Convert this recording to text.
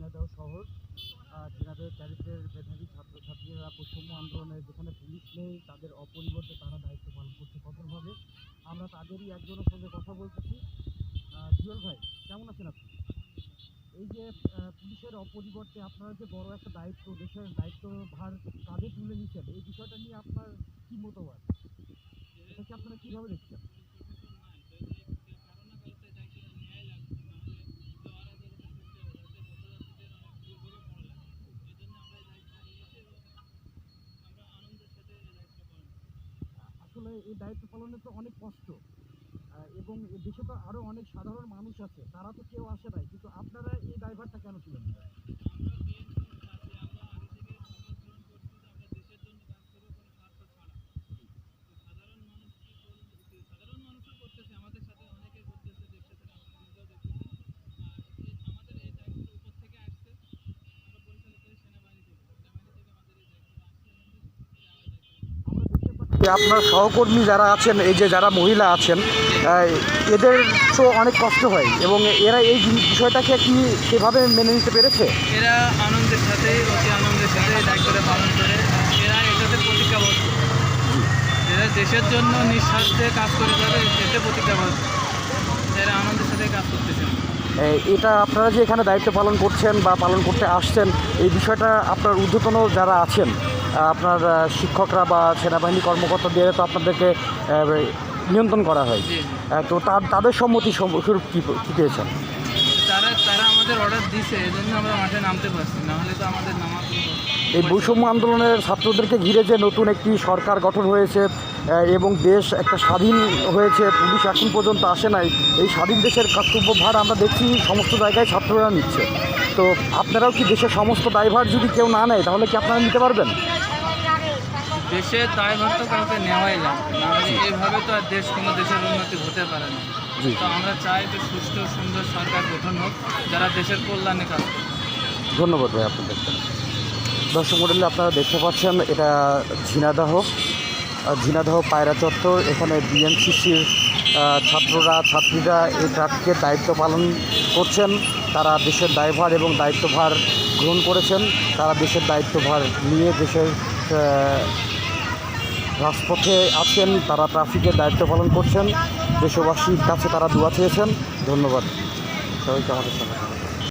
ঝিনাইদহ শহর ঝিনাইদহ ক্যাডেটের মেধাবী ছাত্রছাত্রীরা বৈষম্য আন্দোলনে যেখানে পুলিশ নেই, তাদের অপরিবর্তে তারা দায়িত্ব পালন করছে কঠোরভাবে। আমরা তাদেরই একজনের সঙ্গে কথা বলতেছি। জুয়েল ভাই, কেমন আছেন আপনি? এই যে পুলিশের অপরিবর্তে আপনারা যে বড় একটা দায়িত্ব, দেশের দায়িত্ব ভার কাঁধে তুলে নিচ্ছেন, এই বিষয়টা নিয়ে আপনার কি মতবাদ? এটাকে আপনারা কীভাবে দেখছেন? আসলে এই দায়িত্ব পালনে তো অনেক কষ্ট। এবং দেশে তো আরও অনেক সাধারণ মানুষ আছে, তারা তো কেউ আসে নাই, কিন্তু আপনারা এই ড্রাইভারটা কেন ছিলেন? আপনার সহকর্মী যারা আছেন এই যে যারা মহিলা আছেন এদের তো অনেক কষ্ট হয় এবং এরা এই বিষয়টাকে কি সেভাবে মেনে নিতে পেরেছে? এরা আনন্দের সাথে অতি আনন্দের সাথে দায়িত্বটা পালন করে। এরা এটাতে প্রতিজ্ঞাবদ্ধ। এরা দেশের জন্য নিঃস্বার্থে কাজ করে যাবে এতে প্রতিজ্ঞাবদ্ধ। এরা আনন্দের সাথে কাজ করতেছেন এটা আপনারা যে এখানে দায়িত্ব পালন করছেন বা পালন করতে আসছেন এই বিষয়টা আপনার ঊর্ধ্বতন যারা আছেন আপনার শিক্ষকরা বা সেনাবাহিনী কর্মকর্তা দিয়ে তো আপনাদেরকে নিয়ন্ত্রণ করা হয়। তো তার তাদের সম্মতি স্বরূপ কী কী পেয়েছেন? তারা তারা আমাদের অর্ডার দিছে এই জন্য আমরা মাঠে নামতে পারছি নাহলে তো আমাদের নামা এই বৈষম্য আন্দোলনের ছাত্রদেরকে ঘিরে যে নতুন একটি সরকার গঠন হয়েছে এবং দেশ একটা স্বাধীন হয়েছে পুলিশ এখন পর্যন্ত আসে নাই এই স্বাধীন দেশের কর্তব্যভার আমরা দেখছি সমস্ত জায়গায় ছাত্ররা নিচ্ছে। তো আপনারাও কি দেশের সমস্ত দায়ভার যদি কেউ না নেয় তাহলে কি আপনারা নিতে পারবেন? দেশের দায়ভার কাউকে নেওয়াই লাগবে নাহলে এইভাবে তো আর দেশ কোনো দেশের উন্নতি হতে পারে না। তো আমরা চাই যে সুস্থ সুন্দর সরকার গঠন হোক যারা দেশের কল্যাণে কাজ করবে। ধন্যবাদ ভাই আপনাদেরকে দর্শক মন্ডলী আপনারা দেখতে পাচ্ছেন এটা ঝিনাদহ ঝিনাদহ পায়রা চত্বর এখানে বিএনসিসির ছাত্ররা ছাত্রীরা এই ট্রাককে দায়িত্ব পালন করছেন। তারা দেশের দায়ভার এবং দায়িত্বভার গ্রহণ করেছেন। তারা দেশের দায়িত্বভার নিয়ে দেশের রাজপথে আছেন, তারা ট্রাফিকের দায়িত্ব পালন করছেন, দেশবাসীর কাছে তারা দোয়া চেয়েছেন ধন্যবাদ সবাইকে আমাদের সঙ্গে।